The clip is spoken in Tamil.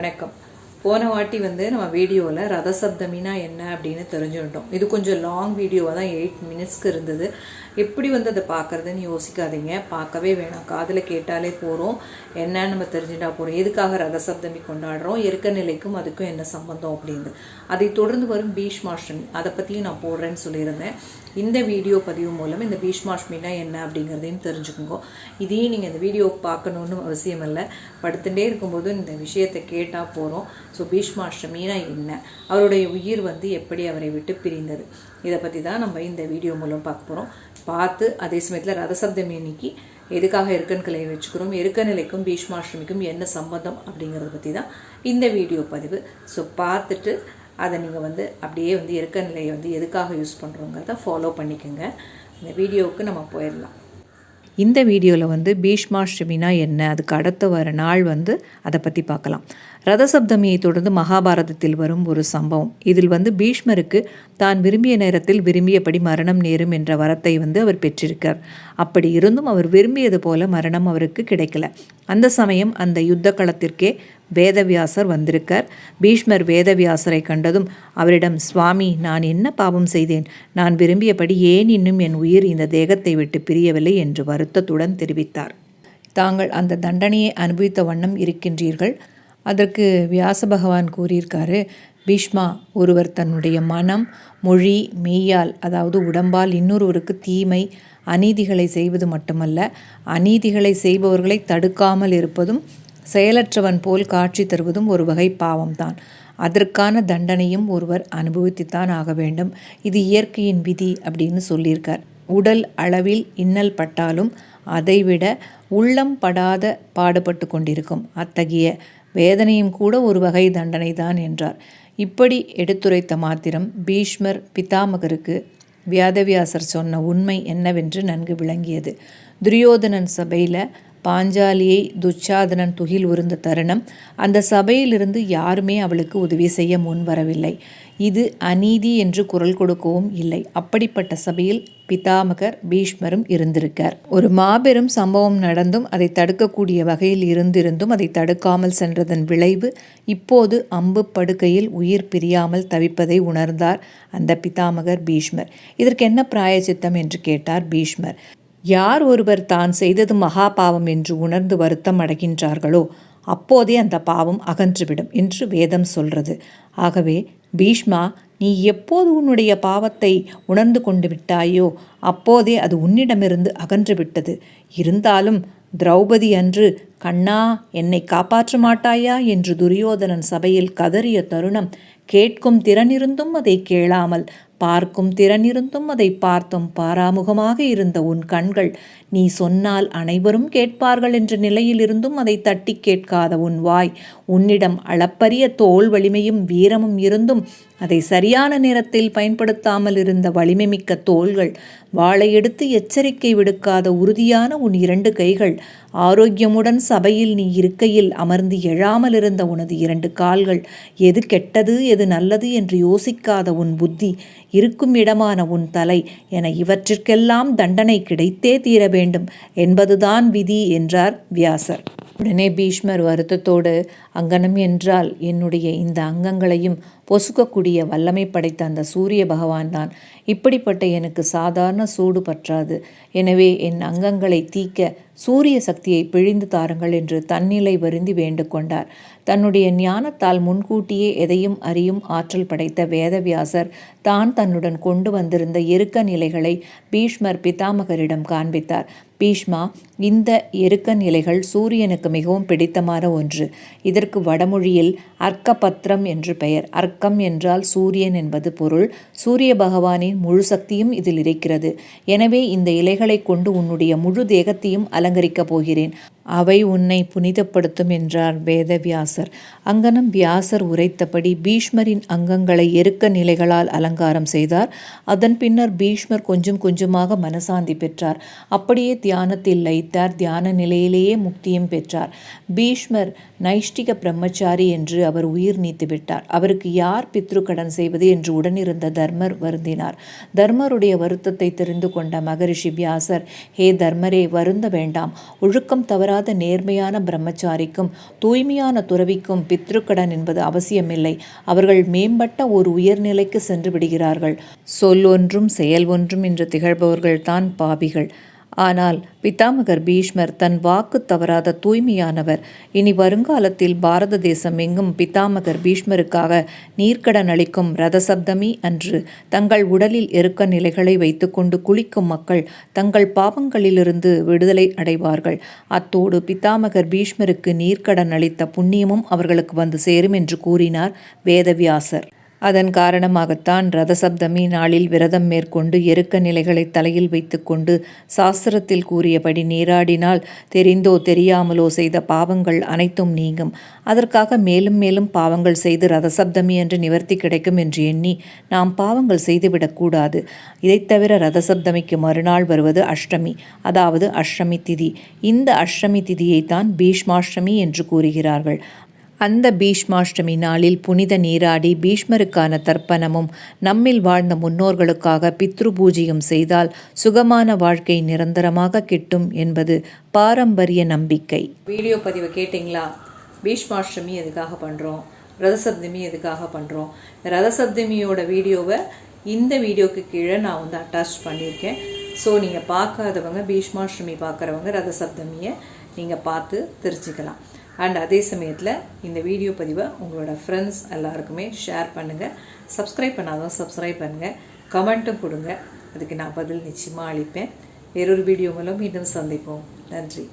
வணக்கம். போன வாட்டி வந்து நம்ம வீடியோவில் ரதசப்தமினா என்ன அப்படின்னு தெரிஞ்சுக்கிட்டோம். இது கொஞ்சம் லாங் வீடியோவாக தான் எயிட் மினிட்ஸ்க்கு இருந்தது. எப்படி வந்து அதை பார்க்குறதுன்னு யோசிக்காதீங்க. பார்க்கவே வேணாம். காதில் கேட்டாலே போகிறோம் என்னன்னு நம்ம தெரிஞ்சுட்டா போகிறோம் எதுக்காக ரதசப்தமி கொண்டாடுறோம்? எருக்க நிலைக்கும் அதுக்கும் என்ன சம்பந்தம் அப்படின்னு. அதை தொடர்ந்து வரும் பீஷ்மாஷ்டமி. அதை பற்றியும் நான் போடுறேன்னு சொல்லியிருந்தேன். இந்த வீடியோ பதிவு மூலம் இந்த பீஷ்மாஷ்மினா என்ன அப்படிங்கிறதையும் தெரிஞ்சுக்கோங்க. இதையும் நீங்கள் இந்த வீடியோ பார்க்கணுன்னு அவசியம் இல்லை. படுத்துட்டே இருக்கும்போது இந்த விஷயத்தை கேட்டால் போகிறோம் ஸோ பீஷ்மாஷ்டமினா என்ன? அவருடைய உயிர் வந்து எப்படி அவரை விட்டு பிரிந்தது? இதை பற்றி தான் நம்ம இந்த வீடியோ மூலம் பார்க்க போகிறோம் பார்த்து அதே சமயத்தில் ரதசப்தமி அன்னைக்கு எதுக்காக இருக்கன்களை வச்சுக்கிறோம்? இருக்கநிலைக்கும் பீஷ்மாஷ்டமிக்கும் என்ன சம்பந்தம் அப்படிங்கிறத பற்றி தான் இந்த வீடியோ பதிவு. ஸோ பார்த்துட்டு அதை நீங்கள் வந்து அப்படியே வந்து இருக்கநிலையை வந்து எதுக்காக யூஸ் பண்ணுறோங்கிறத ஃபாலோ பண்ணிக்கோங்க. இந்த வீடியோவுக்கு நம்ம போயிடலாம். இந்த வீடியோவில் வந்து பீஷ்மாஷ்டமினா என்ன? அதுக்கு அடுத்த வர நாள் வந்து அதை பற்றி பார்க்கலாம். ரதசப்தமியை தொடர்ந்து மகாபாரதத்தில் வரும் ஒரு சம்பவம். இதில் வந்து பீஷ்மருக்கு தான் விரும்பிய நேரத்தில் விரும்பியபடி மரணம் நேரும் என்ற வரத்தை வந்து அவர் பெற்றிருக்கார். அப்படி இருந்தும் அவர் விரும்பியது போல மரணம் அவருக்கு கிடைக்கல. அந்த சமயம் அந்த யுத்த களத்திற்கே வேதவியாசர் வந்திருக்கார். பீஷ்மர் வேதவியாசரை கண்டதும் அவரிடம் சுவாமி நான் என்ன பாவம் செய்தேன்? நான் விரும்பியபடி ஏன் இன்னும் என் உயிர் இந்த தேகத்தை விட்டு பிரியவில்லை? என்று வருத்தத்துடன் தெரிவித்தார். தாங்கள் அந்த தண்டனையை அனுபவித்த வண்ணம் இருக்கின்றீர்கள். அதற்கு வியாச பகவான் கூறியிருக்காரு பீஷ்மா ஒருவர் தன்னுடைய மனம் மொழி மெய்யால் அதாவது உடம்பால் இன்னொருவருக்கு தீமை அநீதிகளை செய்வது மட்டுமல்ல அநீதிகளை செய்பவர்களை தடுக்காமல் இருப்பதும் செயலற்றவன் போல் காட்சி தருவதும் ஒரு வகை பாவம்தான். அதற்கான தண்டனையும் ஒருவர் அனுபவித்துத்தான் ஆக வேண்டும். இது இயற்கையின் விதி அப்படின்னு சொல்லியிருக்கார். உடல் அளவில் இன்னல் பட்டாலும் அதைவிட உள்ளம் படாத பாடுபட்டு கொண்டிருக்கும். அத்தகைய வேதனையும் கூட ஒரு வகை தண்டனை தான் என்றார். இப்படி எடுத்துரைத்த மாத்திரம் பீஷ்மர் பிதாமகருக்கு வியாதவியாசர் சொன்ன உண்மை என்னவென்று நன்கு விளங்கியது. துரியோதனன் சபையில் பாஞ்சாலியை துச்சாதனன் துகில் உருந்த தருணம். அந்த சபையிலிருந்து யாருமே அவளுக்கு உதவி செய்ய முன் வரவில்லை. இது அநீதி என்று குரல் கொடுக்கவும் இல்லை. அப்படிப்பட்ட சபையில் பிதாமகர் பீஷ்மரும் இருந்திருக்கார். ஒரு மாபெரும் சம்பவம் நடந்தும் அதை தடுக்கக்கூடிய வகையில் இருந்திருந்தும் அதை தடுக்காமல் சென்றதன் விளைவு இப்போது அம்பு படுக்கையில் உயிர் பிரியாமல் தவிப்பதை உணர்ந்தார் அந்த பிதாமகர் பீஷ்மர். இதற்கு என்ன பிராயச்சித்தம் என்று கேட்டார் பீஷ்மர். யார் ஒருவர் தான் செய்தது மகா பாவம் என்று உணர்ந்து வருத்தம் அடைகின்றார்களோ அப்போதே அந்த பாவம் அகன்றுவிடும் என்று வேதம் சொல்றது. ஆகவே பீஷ்மா நீ எப்போது உன்னுடைய பாவத்தை உணர்ந்து கொண்டு விட்டாயோ அப்போதே அது உன்னிடமிருந்து அகன்று விட்டது இருந்தாலும் திரௌபதி அன்று கண்ணா என்னை காப்பாற்ற மாட்டாயா? என்று துரியோதனன் சபையில் கதறிய தருணம் கேட்கும் திறனிருந்தும் அதை கேளாமல் பார்க்கும் திறனிருந்தும் அதை பார்த்தும் பாராமுகமாக இருந்த உன் கண்கள் நீ சொன்னால் அனைவரும் கேட்பார்கள் என்ற நிலையிலிருந்தும் அதை தட்டி கேட்காத உன் வாய். உன்னிடம் அளப்பரிய தோல் வலிமையும் வீரமும் இருந்தும் அதை சரியான நேரத்தில் பயன்படுத்தாமல் இருந்த வலிமை மிக்க தோள்கள் வாளை எடுத்து எச்சரிக்கை விடுக்காத உறுதியான உன் இரண்டு கைகள் ஆரோக்கியமுடன் சபையில் நீ இருக்கையில் அமர்ந்து எழாமல் இருந்த உனது இரண்டு கால்கள் எது கெட்டது எது நல்லது என்று யோசிக்காத உன் புத்தி இருக்கும் இடமான உன் தலை என இவற்றிற்கெல்லாம் தண்டனை கிடைத்தே தீர வேண்டும் என்பதுதான் விதி என்றார் வியாசர். உடனே பீஷ்மர் வருத்தத்தோடு அங்கனம் என்றால் என்னுடைய இந்த அங்கங்களையும் பொசுக்கக்கூடிய வல்லமை படைத்த அந்த சூரிய பகவான் தான். இப்படிப்பட்ட எனக்கு சாதாரண சூடு பற்றாது. எனவே என் அங்கங்களை தீக்க சூரிய சக்தியை பிழிந்து தாருங்கள் என்று தன்னிலை வருந்தி வேண்டுகொண்டார் தன்னுடைய ஞானத்தால் முன்கூட்டியே எதையும் அறியும் ஆற்றல் படைத்த வேதவியாசர் தான் தன்னுடன் கொண்டு வந்திருந்த எருக்க நிலைகளை பீஷ்மர் பிதாமகரிடம் காண்பித்தார். பீஷ்மா இந்த எருக்க நிலைகள் சூரியனுக்கு மிகவும் பிடித்தமான ஒன்று. இதற்கு வடமொழியில் அர்க்கபத்திரம் என்று பெயர். அர்க்கம் என்றால் சூரியன் என்பது பொருள். சூரிய பகவானின் முழு சக்தியும் இதில் இருக்கிறது. எனவே இந்த இலைகளை கொண்டு உன்னுடைய முழு தேகத்தையும் அலங்கரிக்கப் போகிறேன். அவை உன்னை புனிதப்படுத்தும் என்றார் வேதவியாசர். அங்கனம் வியாசர் உரைத்தபடி பீஷ்மரின் அங்கங்களை எருக்க நிலைகளால் அலங்காரம் செய்தார். அதன் பின்னர் பீஷ்மர் கொஞ்சம் கொஞ்சமாக மனசாந்தி பெற்றார். அப்படியே தியானத்தில் லைத்தார் தியான நிலையிலேயே முக்தியும் பெற்றார். பீஷ்மர் நைஷ்டிக பிரம்மச்சாரி என்று அவர் உயிர் நீத்துவிட்டார் அவருக்கு யார் பித்ருக்கடன் செய்வது என்று உடனிருந்த தர்மர் வருந்தினார். தர்மருடைய வருத்தத்தை தெரிந்து கொண்ட மகரிஷி வியாசர் ஹே தர்மரே வருந்த வேண்டாம். ஒழுக்கம் தவற தவறாத நேர்மையான பிரம்மச்சாரிக்கும் தூய்மையான துறவிக்கும் பித்ருக்கடன் என்பது அவசியமில்லை. அவர்கள் மேம்பட்ட ஒரு உயர்நிலைக்கு சென்று விடுகிறார்கள். சொல் ஒன்றும் செயல் ஒன்றும் என்று திகழ்பவர்கள்தான் பாபிகள். ஆனால் பிதாமகர் பீஷ்மர் தன் வாக்கு தவறாத தூய்மையானவர். இனி வருங்காலத்தில் பாரத தேசம் எங்கும் பிதாமகர் பீஷ்மருக்காக நீர்க்கடன் அளிக்கும் ரதசப்தமி அன்று தங்கள் உடலில் எருக்க நிலைகளை வைத்துக்கொண்டு குளிக்கும் மக்கள் தங்கள் பாவங்களிலிருந்து விடுதலை அடைவார்கள். அத்தோடு பிதாமகர் பீஷ்மருக்கு நீர்க்கடன் அளித்த புண்ணியமும் அவர்களுக்கு வந்து சேரும் என்று கூறினார் வேதவியாசர். அதன் காரணமாகத்தான் ரதசப்தமி நாளில் விரதம் மேற்கொண்டு எருக்க நிலைகளை தலையில் வைத்துக்கொண்டு சாஸ்திரத்தில் கூறியபடி நீராடினால் தெரிந்தோ தெரியாமலோ செய்த பாவங்கள் அனைத்தும் நீங்கும். அதற்காக மேலும் மேலும் பாவங்கள் செய்து ரதசப்தமி என்று நிவர்த்தி கிடைக்கும் என்று எண்ணி நாம் பாவங்கள் செய்துவிடக்கூடாது இதைத் தவிர ரதசப்தமிக்கு மறுநாள் வருவது அஷ்டமி அதாவது அஷ்டமி திதி. இந்த அஷ்டமி திதியைத்தான் பீஷ்மாஷ்டமி என்று கூறுகிறார்கள். அந்த பீஷ்மாஷ்டமி நாளில் புனித நீராடி பீஷ்மருக்கான தர்ப்பணமும் நம்மில் வாழ்ந்த முன்னோர்களுக்காக பித்ரு பூஜையும் செய்தால் சுகமான வாழ்க்கை நிரந்தரமாக கிட்டும் என்பது பாரம்பரிய நம்பிக்கை. வீடியோ பதிவை கேட்டிங்களா? பீஷ்மாஷ்டமி எதுக்காக பண்ணுறோம் ரதசப்தமி எதுக்காக பண்ணுறோம் ரதசப்தமியோட வீடியோவை இந்த வீடியோக்கு கீழே நான் வந்து அட்டாச் பண்ணியிருக்கேன். ஸோ நீங்கள் பார்க்காதவங்க பீஷ்மாஷ்டமி பார்க்குறவங்க ரதசப்தமியை நீங்கள் பார்த்து தெரிஞ்சுக்கலாம். அண்ட் அதே சமயத்தில் இந்த வீடியோ பதிவை உங்களோட ஃப்ரெண்ட்ஸ் எல்லாருக்குமே ஷேர் பண்ணுங்கள் சப்ஸ்கிரைப் பண்ணாதவங்க சப்ஸ்கிரைப் பண்ணுங்கள் கமெண்ட்டும் கொடுங்க. அதுக்கு நான் பதில் நிச்சயமாக அளிப்பேன். வேறொரு வீடியோ மூலம் மீண்டும் சந்திப்போம். நன்றி.